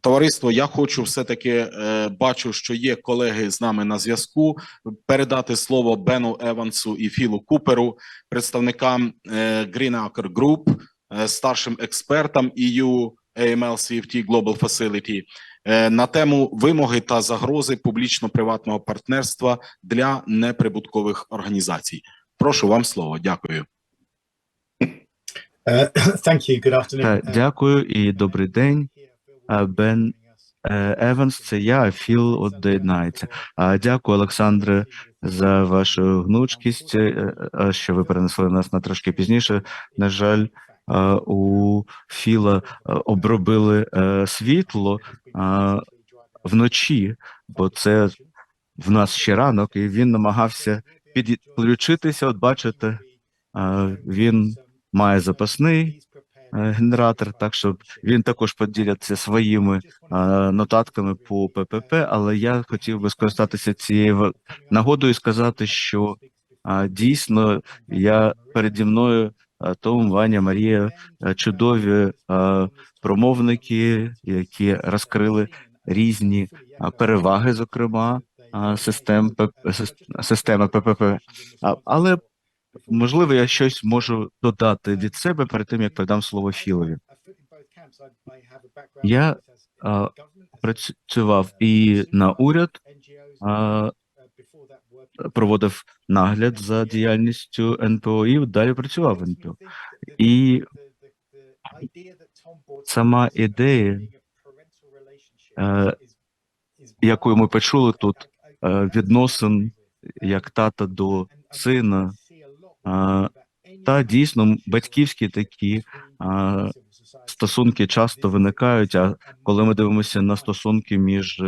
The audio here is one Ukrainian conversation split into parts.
Товариство, я хочу все-таки е, бачу, що є колеги з нами на зв'язку. Передати слово Бену Евансу і Філу Куперу, представникам е, Greenacre Group, е, старшим експертам EU AML CFT Global Facility е, на тему вимоги та загрози публічно-приватного партнерства для неприбуткових організацій. Прошу вам слово. Дякую. Uh, Thank you. Good afternoon. Е, Uh, Дякую і добрий день. Бен Е, Еванс, це я, Філ от доєднається. Дякую, Олександре, за вашу гнучкість, е, е, що ви перенесли нас на трошки пізніше. На жаль, у Філа обробили світло вночі, бо це в нас ще ранок, і він намагався підключитися. От бачите, він має запасний генератор, так що він також поділяться своїми е, нотатками по ППП, але я хотів би скористатися цією нагодою і сказати, що е, дійсно я переді мною е, Том, Ваня, Марія, е, чудові е, промовники, які розкрили різні е, переваги, зокрема е, систем системи ППП. Але можливо я щось можу додати від себе перед тим, як передам слово Філові. Я а, Працював і на уряд, а, проводив нагляд за діяльністю НПО і далі працював в НПО. І сама ідея, е, яку ми почули тут, е, відносин як тата до сина, та дійсно батьківські такі стосунки часто виникають. А коли ми дивимося на стосунки між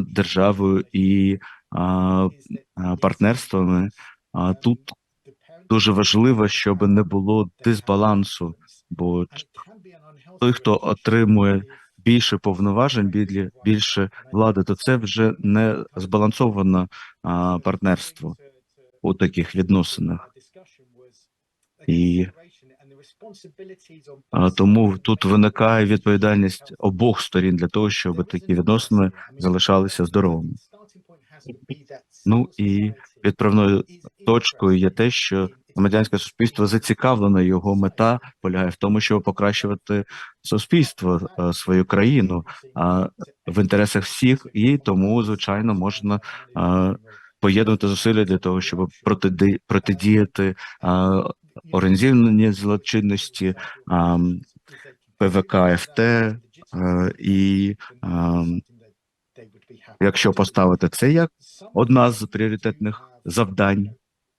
державою і партнерствами, тут дуже важливо, щоб не було дисбалансу, бо той, хто отримує більше повноважень, більше влади, то це вже не збалансоване партнерство у таких відносинах. І тому тут виникає відповідальність обох сторін для того, щоб такі відносини залишалися здоровими. Ну і відправною точкою є те, що громадянське суспільство зацікавлено. Його мета полягає в тому, щоб покращувати суспільство, е, свою країну а в інтересах всіх, і тому, звичайно, можна е, поєднувати зусилля для того, щоб протидіяти організованій злочинності, а, ПВК, ФТ, е, і якщо поставити це як одна з пріоритетних завдань,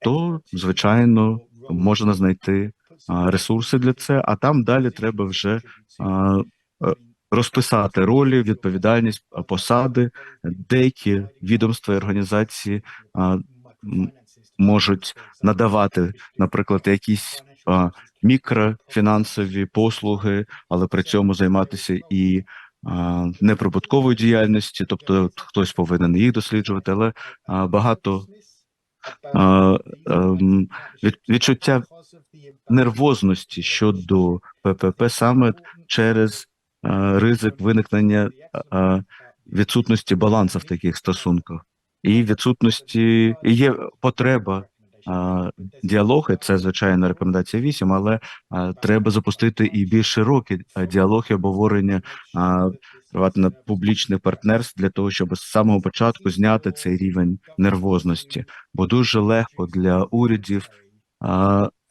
то звичайно можна знайти ресурси для це, а там далі треба вже е, розписати ролі, відповідальність, посади. Деякі відомства і організації можуть надавати, наприклад, якісь а, мікрофінансові послуги, але при цьому займатися і а, неприбутковою діяльністю, тобто хтось повинен їх досліджувати, але а, багато а, ем, від, відчуття нервозності щодо ППП саме через а, ризик виникнення а, відсутності балансу в таких стосунках, і відсутності і є потреба а, діалогу. Це звичайно рекомендація 8, але треба запустити і більш широкий а, діалог і обговорення приватно публічних партнерств для того, щоб з самого початку зняти цей рівень нервозності, бо дуже легко для урядів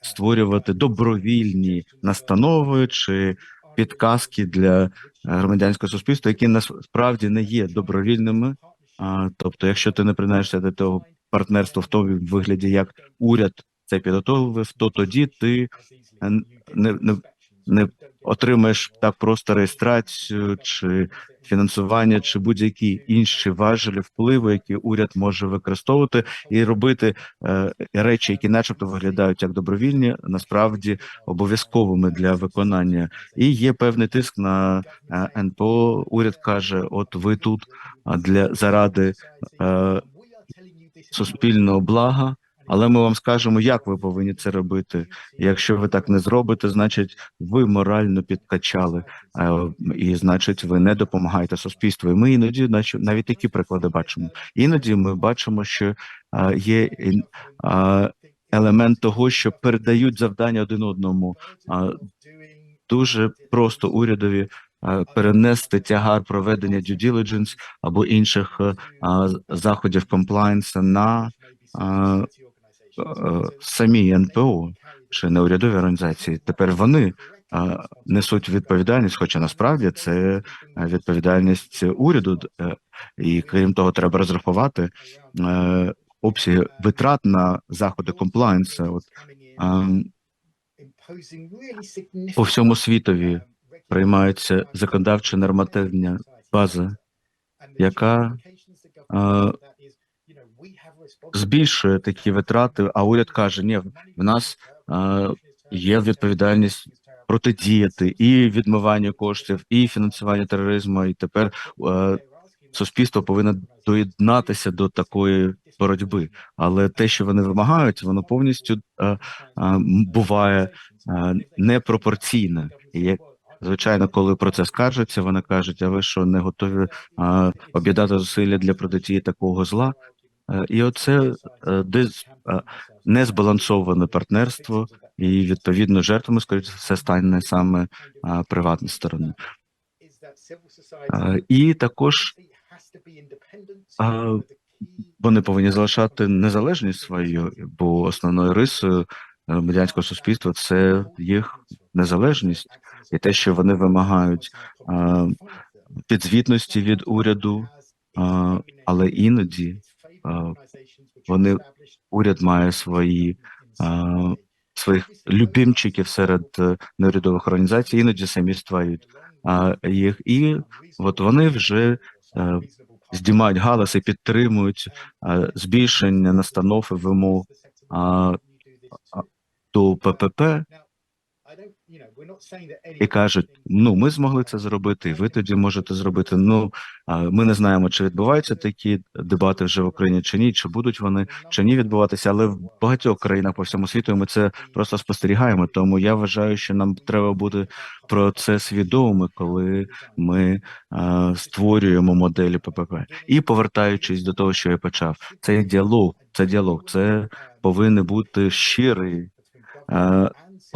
створювати добровільні настанови чи підказки для громадянського суспільства, які насправді не є добровільними. А, тобто, якщо ти не принаєшся до того партнерства в тому вигляді, як уряд це підготовив, то тоді ти е, не, не, не отримаєш так просто реєстрацію чи фінансування, чи будь-які інші важелі впливу, які уряд може використовувати, і робити е, речі, які, начебто, виглядають як добровільні, насправді обов'язковими для виконання. І є певний тиск на е, НПО. Уряд каже: от ви тут для заради е, суспільного блага. Але ми вам скажемо, як ви повинні це робити. Якщо ви так не зробите, значить ви морально підкачали, е, і значить, ви не допомагаєте суспільству. І ми іноді, навіть такі приклади бачимо. Іноді ми бачимо, що е, є е, елемент того, що передають завдання один одному. Дуже просто урядові перенести тягар проведення due diligence або інших заходів комплайнса на самі НПО чи неурядові організації. Тепер вони несуть відповідальність, хоча насправді це відповідальність уряду, е, і крім того, треба розрахувати е, обсяги витрат на заходи комплайнса. От по всьому світові приймаються законодавчі нормативні бази, яка збільшує такі витрати, а уряд каже: ні, в нас е, є відповідальність протидіяти і відмиванню коштів, і фінансуванню тероризму. І тепер е, суспільство повинно доєднатися до такої боротьби. Але те, що вони вимагають, воно повністю е, е, буває е, непропорційне. І звичайно, коли про це скаржаться, вони кажуть: а ви що не готові е, об'єднати зусилля для протидії такого зла? Е, І оце е, десь е, незбалансоване партнерство, і відповідно жертвами скоріше все стане саме приватна сторона. І також вони повинні залишати незалежність свою, бо основною рисою медіанського суспільства це їх незалежність і те, що вони вимагають підзвітності від уряду, але іноді вони уряд має свої своїх любимчиків серед е, неурядових організацій, іноді самі створюють їх, і от вони вже е, здіймають галас і підтримують е, збільшення настанов і вимог до ППП і кажуть: ну ми змогли це зробити, ви тоді можете зробити. Ну ми не знаємо, чи відбуваються такі дебати вже в Україні чи ні, чи будуть вони чи ні відбуватися, але в багатьох країнах по всьому світу ми це просто спостерігаємо. Тому я вважаю, що нам треба бути про це свідомими, коли ми а, створюємо моделі ППП. І повертаючись до того, що я почав, це діалог, це діалог, це повинні бути щирий.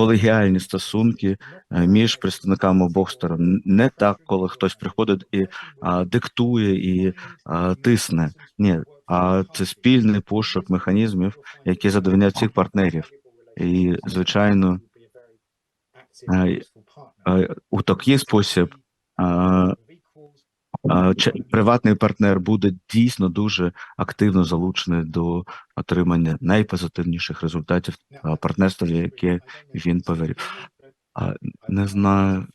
Колегіальні стосунки е, між представниками обох сторон не так, коли хтось приходить і а, диктує і а, тисне. Ні, а це спільний пошук механізмів, які задовольняють всіх партнерів. І звичайно, е, е, у такий спосіб приватний партнер буде дійсно дуже активно залучений до отримання найпозитивніших результатів партнерства, яке він повірив. Не знаю,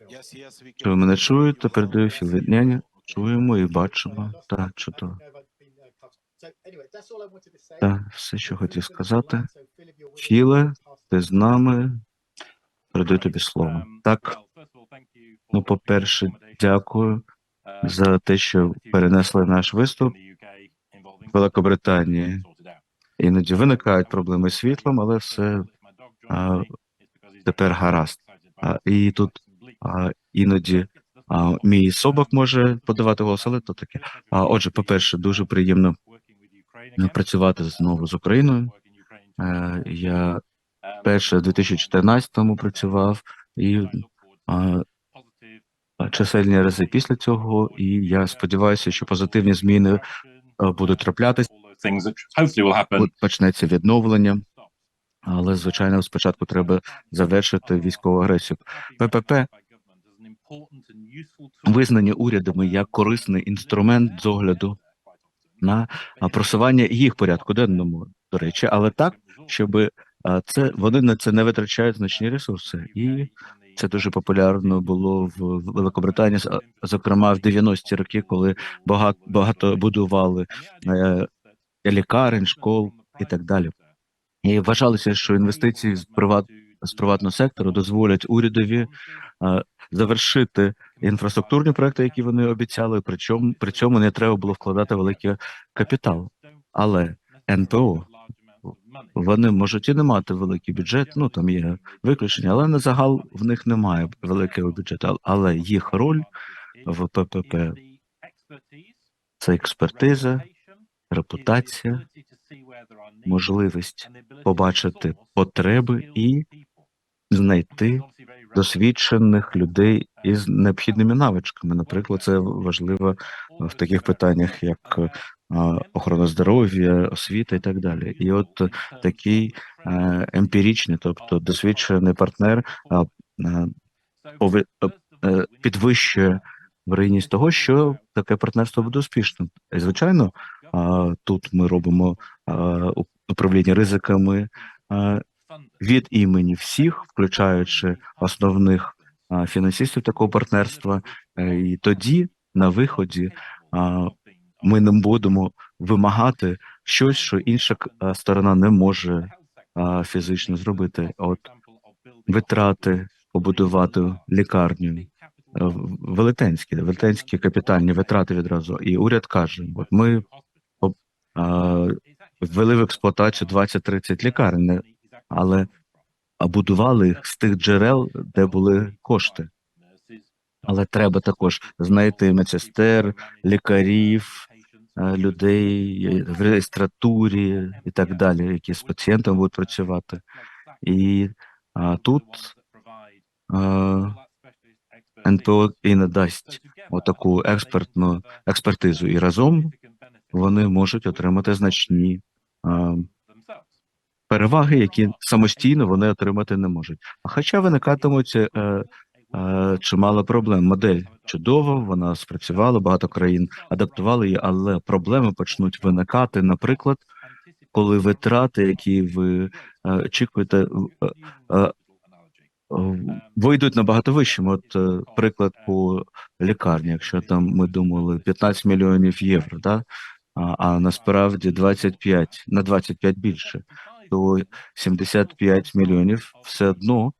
чи ви мене чуєте, передаю Філідняні. Чуємо і бачимо. Так, чудово. Так, все, що хотів сказати. Філе, ти з нами. Передаю тобі слово. Так, ну, по-перше, дякую за те, що перенесли наш виступ в Великобританії. Іноді виникають проблеми з світлом, але все а, тепер гаразд. А, і тут а, іноді а, мій собак може подавати голос, але то таке. А, отже, по-перше, дуже приємно е, працювати знову з Україною. Е, Я перше в 2014-му працював і а, а, чисельні рази після цього, і я сподіваюся, що позитивні зміни е, будуть траплятися. почнеться відновлення, але звичайно спочатку треба завершити військову агресію. ППП визнані урядами як корисний інструмент з огляду на просування їх порядку денному, до речі, але так, щоб а, це вони на це не витрачають значні ресурси, і це дуже популярно було в Великобританії, зокрема в 90-ті роки, коли багато багато будували е, лікарень, школ і так далі. І вважалося, що інвестиції з приват з приватного сектору дозволять урядові е, завершити інфраструктурні проекти, які вони обіцяли. Причому при цьому не треба було вкладати великий капітал. Але НПО вони можуть і не мати великий бюджет. Ну там є виключення, але на загал в них немає великого бюджету. Але їх роль в ППП це експертиза, репутація, можливість побачити потреби і знайти досвідчених людей із необхідними навичками. Наприклад, це важливо в таких питаннях, як охорона здоров'я, освіта і так далі. І от такий е, емпіричний, тобто досвідчений партнер, е, е, підвищує вирогідність того, що таке партнерство буде успішним. І, звичайно, тут ми робимо управління ризиками від імені всіх, включаючи основних фінансистів такого партнерства. І тоді на виході ми не будемо вимагати щось, що інша сторона не може фізично зробити. От витрати побудувати лікарню е, велетенські, велетенські капітальні витрати відразу. І уряд каже: от ми ввели в експлуатацію 20-30 лікарень, але будували їх з тих джерел, де були кошти. Але треба також знайти медсестер, лікарів, е, людей е, в реєстратурі і так далі, які з пацієнтом будуть працювати. І а, тут а, НПО і надасть отаку експертну експертизу, і разом вони можуть отримати значні а, переваги, які самостійно вони отримати не можуть. Хоча виникатимуть е, е, чимало проблем. Модель чудова, вона спрацювала, багато країн адаптували її, але проблеми почнуть виникати, наприклад, коли витрати, які ви е, очікуєте, е, е, вийдуть набагато вищим. От приклад по лікарні, якщо там ми думали 15 мільйонів євро, да? а, а насправді 25, на 25 більше, то 75 мільйонів все одно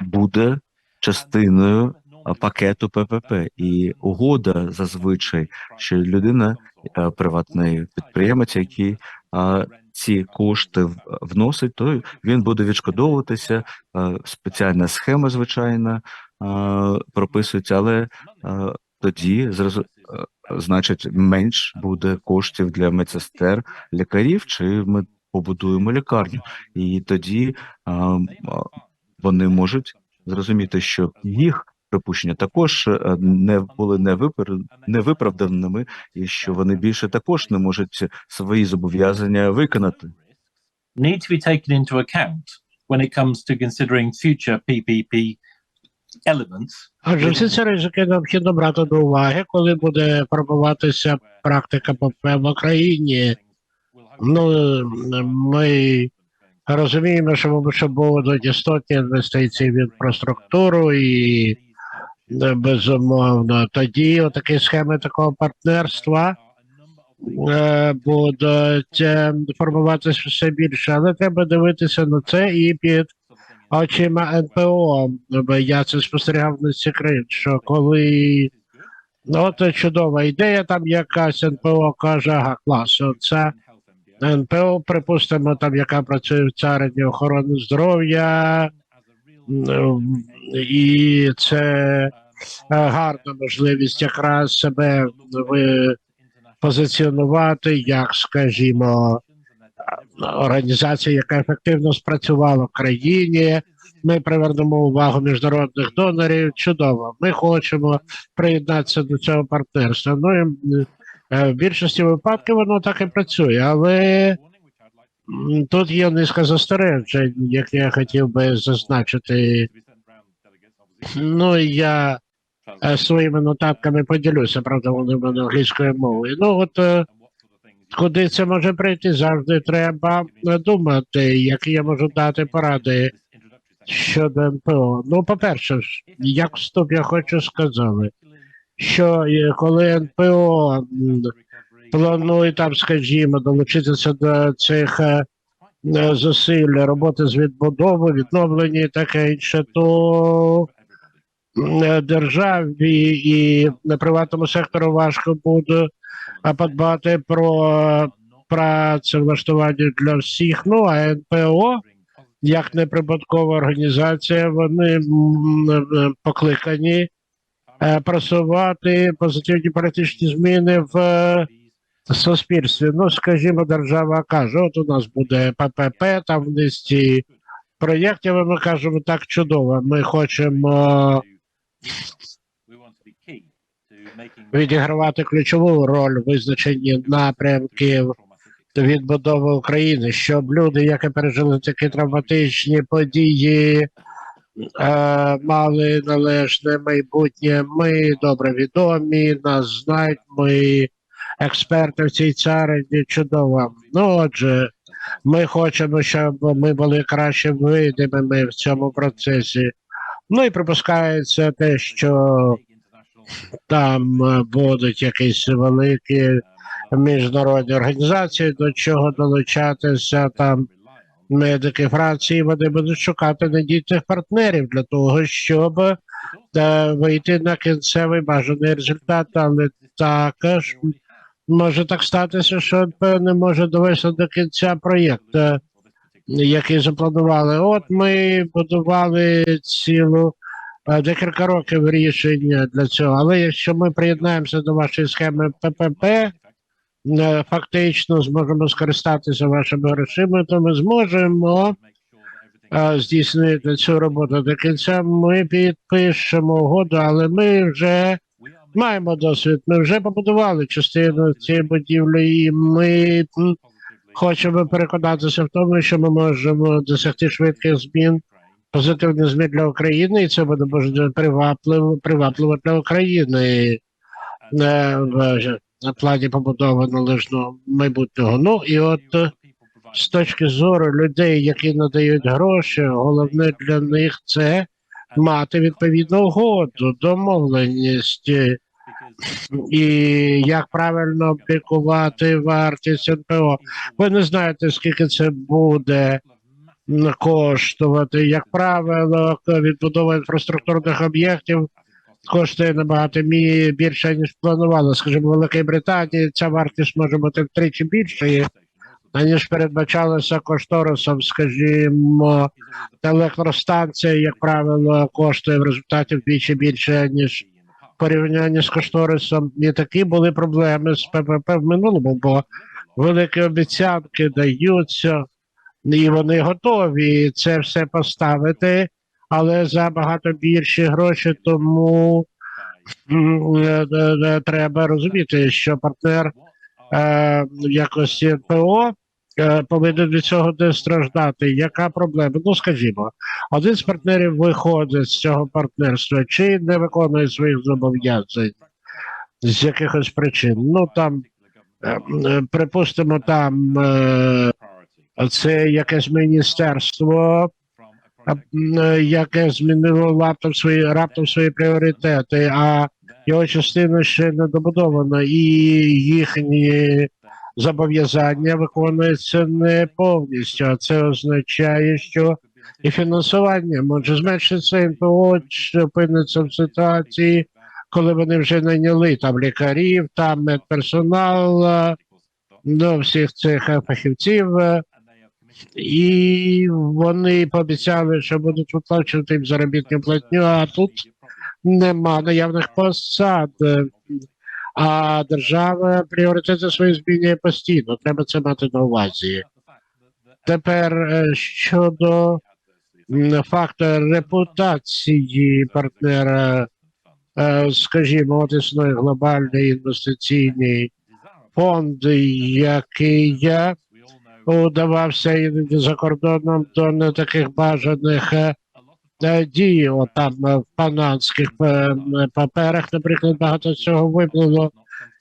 буде частиною пакету ППП. І угода зазвичай, що людина, приватний підприємець, який ці кошти вносить, то він буде відшкодовуватися. Спеціальна схема, звичайно, прописується, але тоді зразу. Значить, менш буде коштів для медсестер, лікарів, чи ми побудуємо лікарню, і тоді а, вони можуть зрозуміти, що їх припущення також е, не були невиправданими, і що вони більше також не можуть свої зобов'язання виконати. need to be taken into account when it comes to considering future PPP elements. Отже, всі ці ризики необхідно брати до уваги, коли буде формуватися практика ПП в Україні. Ну, ми розуміємо, що що будуть істотні інвестиції в інфраструктуру і безумовно тоді отакі схеми такого партнерства е, будуть е, формуватися все більше, але треба дивитися на це і під очима НПО. Я це спостерігав на країн, що коли ну, от чудова ідея, там якась НПО каже, ага, клас, це НПО, припустимо, там яка працює в царині охорони здоров'я, і це е, гарна можливість якраз себе позиціонувати як, скажімо, організація, яка ефективно спрацювала в країні. Ми привернемо увагу міжнародних донорів. Чудово. Ми хочемо приєднатися до цього партнерства. Ну і в більшості випадків воно так і працює, але тут є низка застережень, які я хотів би зазначити. Ну я е, своїми нотатками поділюся, правда, вони в мене англійською мовою. Ну от е, куди це може прийти, завжди треба е, думати, які я можу дати поради щодо НПО. Ну, по-перше, ж, як вступ, я хочу сказати, що е, коли НПО планує там, скажімо, долучитися до цих е, е, зусиль роботи з відбудови, відновлення і таке інше, то державі і на приватному сектору важко буде подбати про працевлаштування для всіх. Ну а НПО як неприбуткова організація, вони покликані просувати позитивні політичні зміни в е, суспільстві. Ну, скажімо, держава каже, от у нас буде ППП, там в низці проєктів, і ми кажемо, так чудово. Ми хочемо відігравати ключову роль в визначенні напрямків відбудови України, щоб люди, які пережили такі травматичні події, е, мали належне майбутнє. Ми добре відомі, нас знають, ми експерти в цій царині чудово. Ну, отже, ми хочемо, щоб ми були краще видимими в цьому процесі. Ну і припускається те, що там е, будуть якісь великі міжнародні організації, до чого долучатися там медики Франції, вони будуть шукати надійних партнерів для того, щоб е, вийти на кінцевий бажаний результат, але також може так статися, що не може довести до кінця проєкт, е, який запланували. От ми будували цілу е, декілька років рішення для цього. Але якщо ми приєднаємося до вашої схеми ППП, фактично зможемо скористатися вашими грошима, то ми зможемо е, здійснити цю роботу до кінця. Ми підпишемо угоду, але ми вже маємо досвід. Ми вже побудували частину цієї будівлі, і ми хочемо переконатися в тому, що ми можемо досягти швидких змін, позитивних змін для України, і це буде дуже привабливо, привабливо для України е, на плані побудови належного майбутнього. Ну і от е, з точки зору людей, які надають гроші, головне для них це мати відповідну угоду, домовленість е, і як правильно облікувати вартість НПО. Ви не знаєте, скільки це буде коштувати. Як правило, відбудова інфраструктурних об'єктів коштує набагато більше, ніж планували. Скажімо, в Великій Британії ця вартість може бути втричі більшою, аніж передбачалося кошторисом, скажімо, електростанція, як правило, коштує в результаті вдвічі більше, ніж в порівнянні з кошторисом. І такі були проблеми з ППП в минулому, бо великі обіцянки даються, і вони готові це все поставити, але за багато більші гроші, тому е, е, е, треба розуміти, що партнер е, НПО е, повинен від цього не страждати. Яка проблема? Ну, скажімо, один з партнерів виходить з цього партнерства чи не виконує своїх зобов'язань з якихось причин. Ну там, припустимо, там це якесь міністерство, яке змінило раптом свої раптом свої пріоритети, а його частина ще не добудована, і їхні зобов'язання виконуються не повністю. А це означає, що і фінансування може зменшитися НПО, опиниться в ситуації, коли вони вже найняли там лікарів, там медперсонал, е, ну, всіх цих е, фахівців. І вони пообіцяли, що будуть виплачувати їм заробітну платню, а тут нема наявних посад. А держава пріоритети свої змінює постійно. Треба це мати на увазі. Тепер е, щодо м, фактора репутації партнера, е, скажімо, от існує глобальний інвестиційний фонд, який я удавався іноді за кордоном до не таких бажаних е, е, дій. От там е, в панамських паперах, наприклад, багато цього виплило.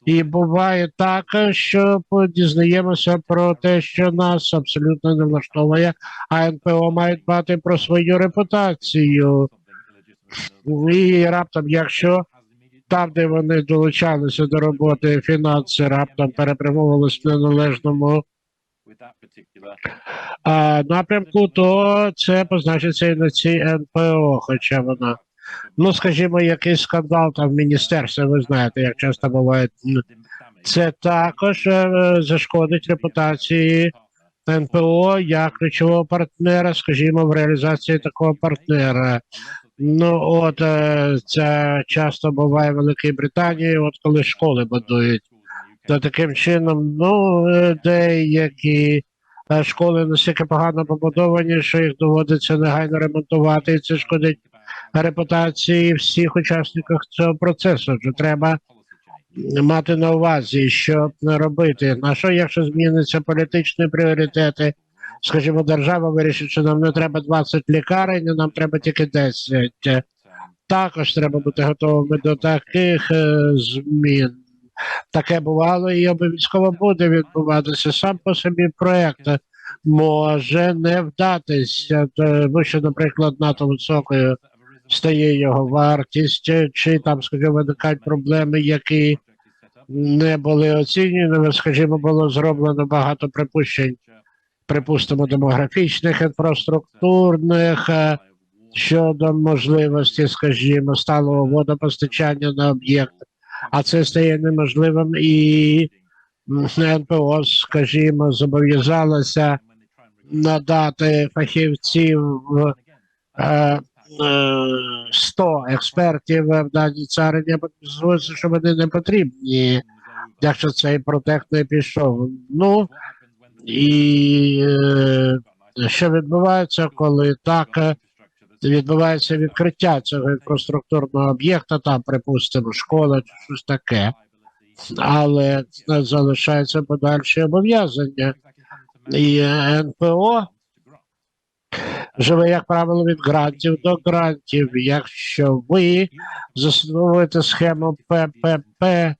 І буває так, що дізнаємося про те, що нас абсолютно не влаштовує, а НПО мають дбати про свою репутацію. І раптом, якщо там, де вони долучалися до роботи, фінанси раптом перепрямовувалися в неналежному напрямку, то це позначиться і на цій НПО, хоча вона. Ну, скажімо, якийсь скандал там в міністерстві, ви знаєте, як часто буває Це також е, зашкодить репутації НПО як ключового партнера, скажімо, в реалізації такого партнера. Ну от е, це часто буває в Великій Британії, от коли школи будують. То таким чином, ну е, деякі е, школи настільки погано побудовані, що їх доводиться негайно ремонтувати, і це шкодить репутації всіх учасників цього процесу. Що треба мати на увазі, що робити. На що, якщо зміняться політичні пріоритети? Скажімо, держава вирішить, що нам не треба 20 лікарень, нам треба тільки 10. Також треба бути готовими до таких е, змін. Таке бувало і обов'язково буде відбуватися. Сам по собі проект може не вдатися, тому що, наприклад, НАТО високою стає його вартість, чи там, скажімо, виникають проблеми, які не були оцінені. Скажімо, було зроблено багато припущень, припустимо, демографічних, інфраструктурних е, щодо можливості, скажімо, сталого водопостачання на об'єкт, а це стає неможливим і НПО, скажімо, зобов'язалося надати фахівців е, е, 100 експертів в даній царині, зводиться, що вони не потрібні, якщо цей протект не пішов. Ну і е, що відбувається, коли так відбувається відкриття цього інфраструктурного об'єкта, там, припустимо, школа чи щось таке, але залишаються подальші обов'язання. І НПО живе, як правило, від грантів до грантів. Якщо ви застосовуєте схему ППП,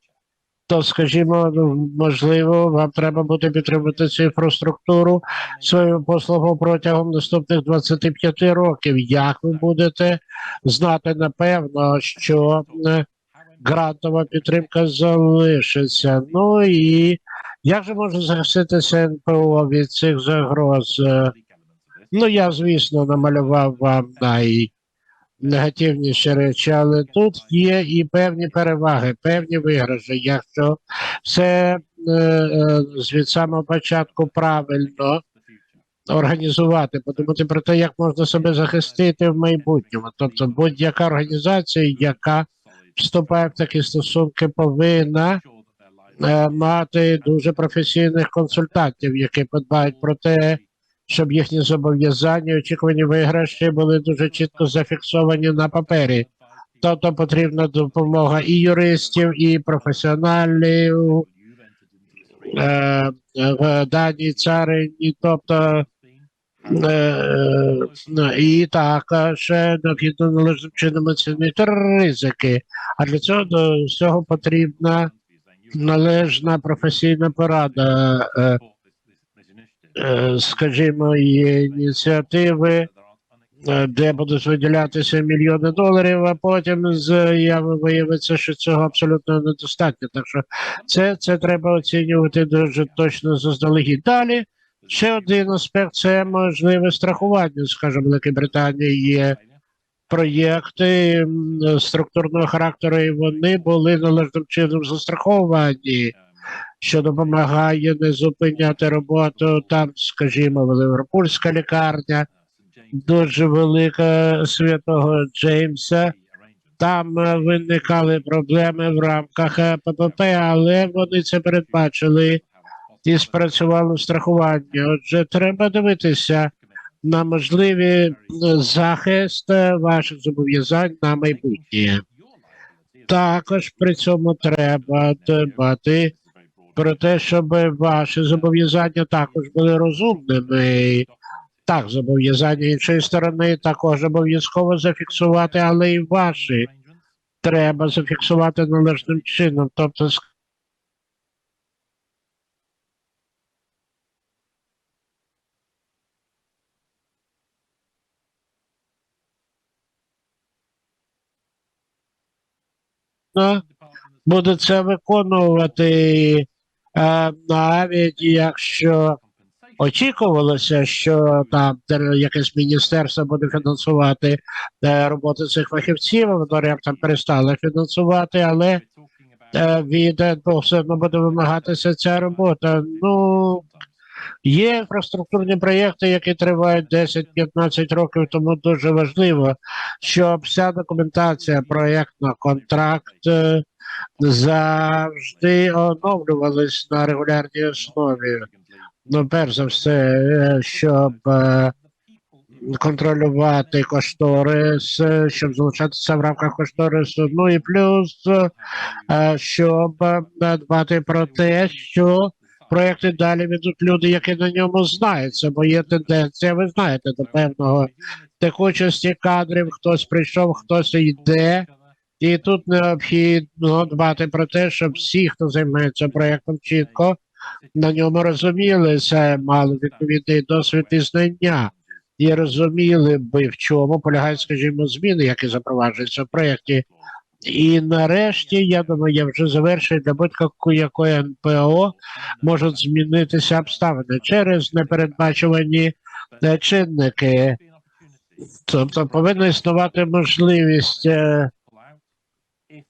то, скажімо, ну, можливо, вам треба буде підтримувати цю інфраструктуру свою послугу протягом наступних 25 років. Як ви будете знати напевно, що е, грантова підтримка залишиться? Ну і як же може захиститися НПО від цих загроз? Е, Ну, я, звісно, намалював вам найнегативніші речі, але тут є і певні переваги, певні виграші. Якщо все е, е, від самого початку правильно організувати, подумати про те, як можна себе захистити в майбутньому. Тобто будь-яка організація, яка вступає в такі стосунки, повинна е, мати дуже професійних консультантів, які подбають про те, щоб їхні зобов'язання, очікувані виграші були дуже чітко зафіксовані на папері. Тобто потрібна допомога і юристів, і професіоналів е, в даній царині, тобто е, е, і також необхідно належним чином оцінити ризики. А для цього до всього потрібна належна професійна порада. Е, е, скажімо, є ініціативи, е, де будуть виділятися мільйони доларів, а потім заяви виявиться, що цього абсолютно недостатньо. Так що це, це треба оцінювати дуже точно заздалегідь. Далі ще один аспект це можливе страхування. Скажімо, в Великій Британії є проєкти структурного характеру, і вони були належним чином застраховані що допомагає не зупиняти роботу. Там, скажімо, Ліверпульська лікарня, дуже велика святого Джеймса. Там е, виникали проблеми в рамках е, ППП, але вони це передбачили і спрацювало страхування. Отже, треба дивитися на можливі е, захист ваших зобов'язань на майбутнє. Також при цьому треба дбати про те, щоб ваші зобов'язання також були розумними. Так, зобов'язання іншої сторони також обов'язково зафіксувати, але і ваші треба зафіксувати належним чином. Тобто, буде це виконувати, навіть якщо очікувалося, що там якесь міністерство буде фінансувати е, роботу цих фахівців, воно раптом перестало фінансувати, але е, від НПО все одно буде вимагатися ця робота. Ну, є інфраструктурні проєкти, які тривають 10-15 років, тому дуже важливо, щоб вся документація проєктна контракт е, завжди оновлювалась на регулярній основі. Ну, перш за все, е, щоб е, контролювати кошторис, е, щоб залишатися в рамках кошторису. Ну і плюс, щоб дбати про те, що проекти далі ведуть люди, які на ньому знаються, бо є тенденція, ви знаєте, до певного текучості кадрів, хтось прийшов, хтось йде. І тут необхідно дбати про те, щоб всі, хто займається проєктом, чітко на ньому розумілися, мали відповідний досвід і знання, і розуміли би, в чому полягають, скажімо, зміни, які запроваджуються в проєкті. І нарешті, я думаю, я вже завершую для будь-якої НПО можуть змінитися обставини через непередбачувані чинники. Тобто повинна існувати можливість е,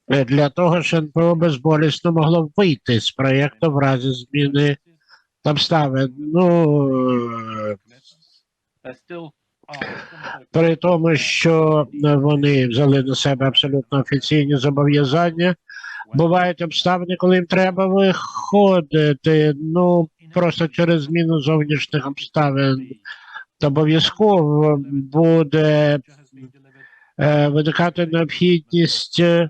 для того, щоб НПО безболісно могло вийти з проєкту в разі зміни обставин. Ну, е, при тому, що е, вони взяли на себе абсолютно офіційні зобов'язання. Бувають обставини, коли їм треба виходити. Ну просто через зміну зовнішніх обставин. Обов'язково буде е, виникати необхідність е,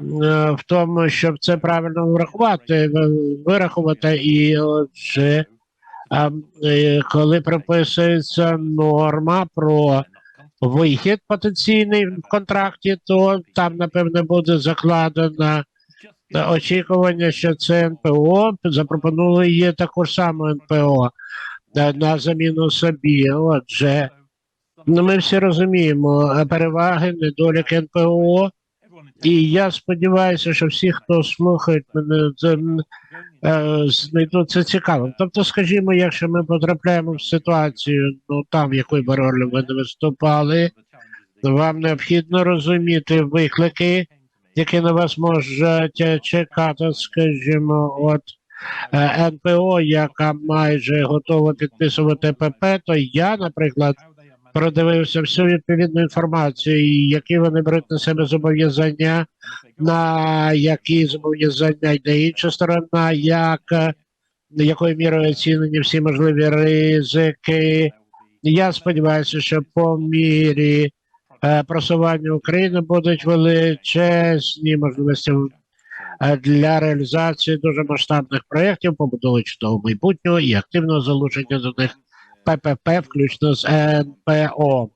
в тому, щоб це правильно врахувати, вирахувати, і отже, е, коли прописується норма про вихід потенційний в контракті, то там, напевне, буде закладено е, очікування, що це НПО запропонує таку ж саму НПО е, на заміну собі. Отже, ну, ми всі розуміємо е, переваги, недоліки НПО. І я сподіваюся, що всі, хто слухають мене, е, знайдуть це цікавим. Тобто, скажімо, якщо ми потрапляємо в ситуацію, ну там в якої би ролі ви не виступали, вам необхідно розуміти виклики, які на вас можуть е, чекати, скажімо, от е, НПО, яка майже готова підписувати ПП, то я, наприклад, продивився всю відповідну інформацію, які вони беруть на себе зобов'язання, на які зобов'язання йде інша сторона, як якою мірою оцінені всі можливі ризики. Я сподіваюся, що по мірі е, просування України будуть величезні можливості е, для реалізації дуже масштабних проєктів, побудови чудового майбутнього і активного залучення до них ППП, включно з НПО.